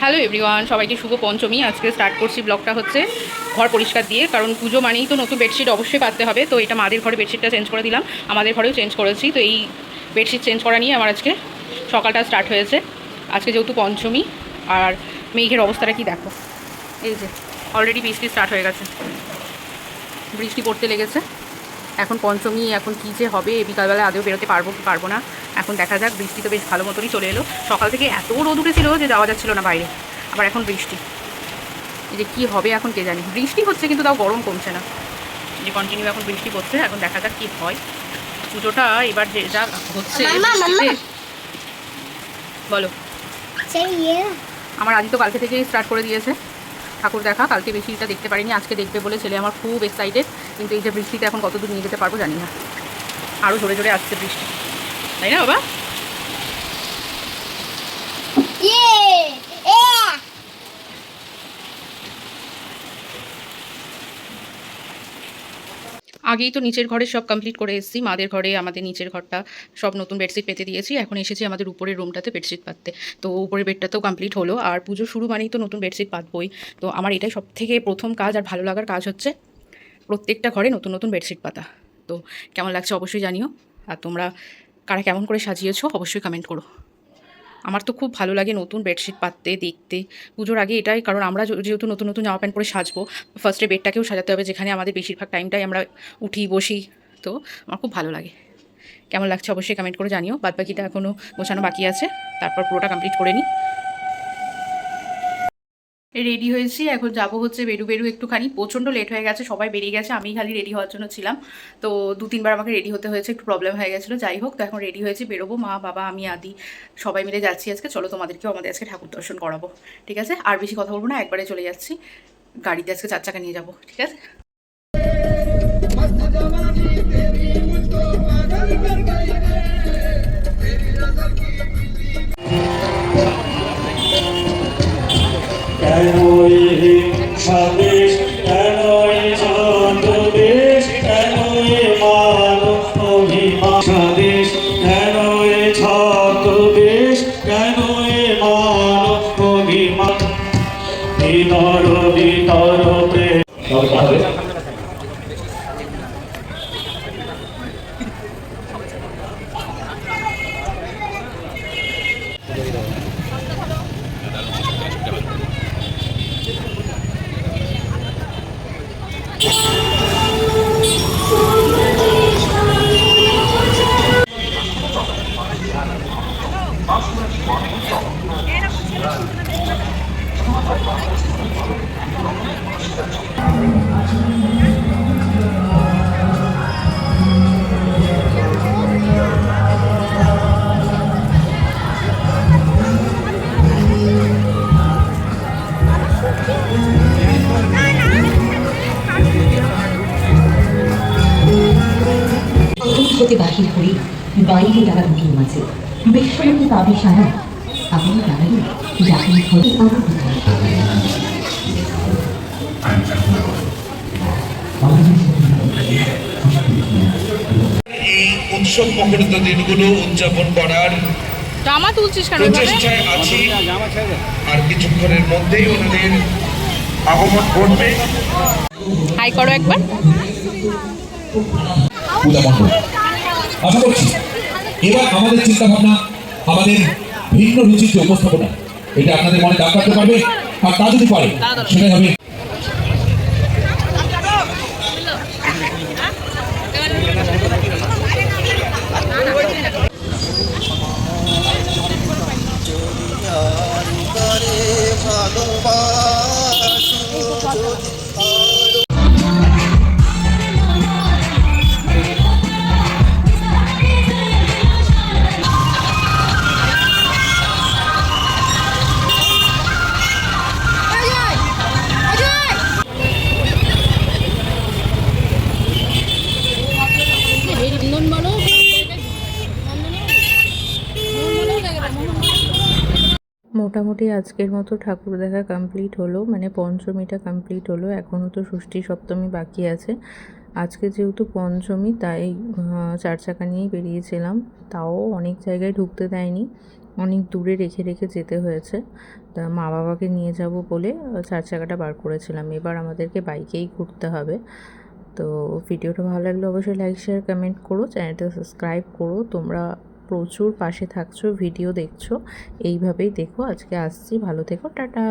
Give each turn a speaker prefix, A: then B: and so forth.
A: Hello everyone সবাইকে শুভ পঞ্চমী। আজকে start করছি ব্লগটা হচ্ছে ঘর পরিষ্কার দিয়ে, কারণ পুজো মানেই তো নতুন বেডশিট অবশ্যই পাততে হবে। তো এটা মাদের ঘরে বেডশিটটা চেঞ্জ করে দিলাম। আমাদের ঘরেও চেঞ্জ করেছি। তো এই বেডশিট চেঞ্জ করা নিয়ে আমার আজকে সকালটা স্টার্ট হয়েছে। আজকে যেহেতু পঞ্চমী, আর মেঘের অবস্থাটা কি দেখো? এই যে অলরেডি বৃষ্টি স্টার্ট হয়ে গেছে। বৃষ্টি পড়তে লেগেছে। এখন পঞ্চমী, এখন কী যে হবে বিকালবেলা আদেও বেরোতে পারব কি পারব না। এখন দেখা যাক বৃষ্টি তো বেশ ভালো মতনই চলে এলো। সকাল থেকে এত রোদ উঠেছিল যে যাওয়া যাচ্ছিল না বাইরে। আবার এখন বৃষ্টি। যে কি হবে এখন কে জানি? বৃষ্টি হচ্ছে কিন্তু তাও গরম কমছে না। যে কন্টিনিউ এখন বৃষ্টি পড়ছে এখন দেখা যাক কী হয়। পুজোটা এবার যে যা হচ্ছে বলো। আমার আদি তো কালকে থেকেই স্টার্ট করে দিয়েছে। ঠাকুর দেখা কালকে বেশিটা দেখতে পারিনি আজকে দেখবে বলে ছেলে আমার খুব এক্সাইটেড কিন্তু এই যে বৃষ্টিতে এখন কতদূর নিয়ে যেতে পারব জানি না। আরও জোরে জোরে আসছে বৃষ্টি। তাই না বাবা? আগেই তো নিচের ঘরে সব কমপ্লিট করে এসেছি। মাদের ঘরে আমাদের নিচের ঘরটা সব নতুন বেডশিট পেতে দিয়েছি। এখন এসেছি আমাদের উপরের রুমটাতে বেডশিট পাততে। তো উপরের বেডটা তো কমপ্লিট হলো। আর পুজো শুরু মানেই তো নতুন বেডশিট পাতবই। তো আমার এটাই সব থেকে প্রথম কাজ আর ভালো লাগার কাজ হচ্ছে প্রত্যেকটা ঘরে নতুন নতুন বেডশিট পাতা। তো কেমন লাগছে অবশ্যই জানিও। আর তোমরা কারা কেমন করে সাজিয়েছো অবশ্যই কমেন্ট করো। আমার তো খুব ভালো লাগে নতুন বেডশিট পাততে, দেখতে। পুজোর আগে এটাই, কারণ আমরা যেহেতু নতুন নতুন জামা প্যান্ট পরে সাজবো ফার্স্টে বেডটাকেও সাজাতে হবে, যেখানে আমাদের বেশিরভাগ টাইমটাই আমরা উঠি, বসি। তো আমার খুব ভালো লাগে। কেমন লাগছে অবশ্যই কমেন্ট করে জানিও। বাদ বাকিটা এখনও গোছানো বাকি আছে। তারপর পুরোটা কমপ্লিট করে নিই। রেডি হয়েছি। এখন যাব হচ্ছে বেরু বেরু একটুখানি। প্রচণ্ড লেট হয়ে গেছে, সবাই বেরিয়ে গেছে, আমি খালি রেডি হওয়ার জন্য ছিলাম। তো দু, তিনবার আমাকে রেডি হতে হয়েছে, একটু প্রবলেম হয়ে গেছিল। যাই হোক, তো এখন রেডি হয়েছি, বেরোবো। মা, বাবা, আমি, আদি, সবাই মিলে যাচ্ছি আজকে। চলো তোমাদেরকেও আমাদের আজকে ঠাকুর দর্শন করাবো। ঠিক আছে? আর বেশি কথা বলব না, একবারে চলে যাচ্ছি। গাড়িতে আজকে চার চাকা নিয়ে যাব, ঠিক আছে?
B: Vamos
C: a. হতে বাহির হয়ে বাইরে তারা বুকের মাঝে। বিশ্বরূপে পাবে সারা আপনি দাঁড়ালেন জাহির হয়ে আমার
D: এই উৎসব মুখরিত দিনগুলো উদযাপন করার
A: জামা তুলছিস কেন
D: প্রচেষ্টায় আছি। আর কিছুক্ষণের মধ্যেই ওনাদের আগমন ঘটবে।
A: হাই করো একবার।
E: আশা করছি এবার আমাদের চিন্তা ভাবনা আমাদের ভিন্ন রুচির যে উপস্থাপনা, এটা আপনাদের মনে দাগ কাটতে পারবে? আর তা যদি পারে, সেটাই হবে
F: মোটামুটি আজকের মতো ঠাকুর দেখা কমপ্লিট হলো মানে পঞ্চমীটা কমপ্লিট হলো, এখনও তো ষষ্ঠী সপ্তমী বাকি আছে। আজকে যেহেতু পঞ্চমী, তাই চার চাকা নিয়েই বেরিয়েছিলাম, তাও অনেক জায়গায় ঢুকতে দেয়নি, অনেক দূরে রেখে রেখে যেতে হয়েছে। তা মা বাবাকে নিয়ে যাব বলে চার চাকাটা বার করেছিলাম। এবার আমাদেরকে বাইকেই ঘুরতে হবে। তো ভিডিওটা ভালো লাগলে অবশ্যই লাইক শেয়ার কমেন্ট করো, চ্যানেলটা সাবস্ক্রাইব করো। তোমরা প্রচুর পাশে থাকছো ভিডিও দেখছ এইভাবেই দেখো। আজকে আসছি ভালো থেকো টাটা।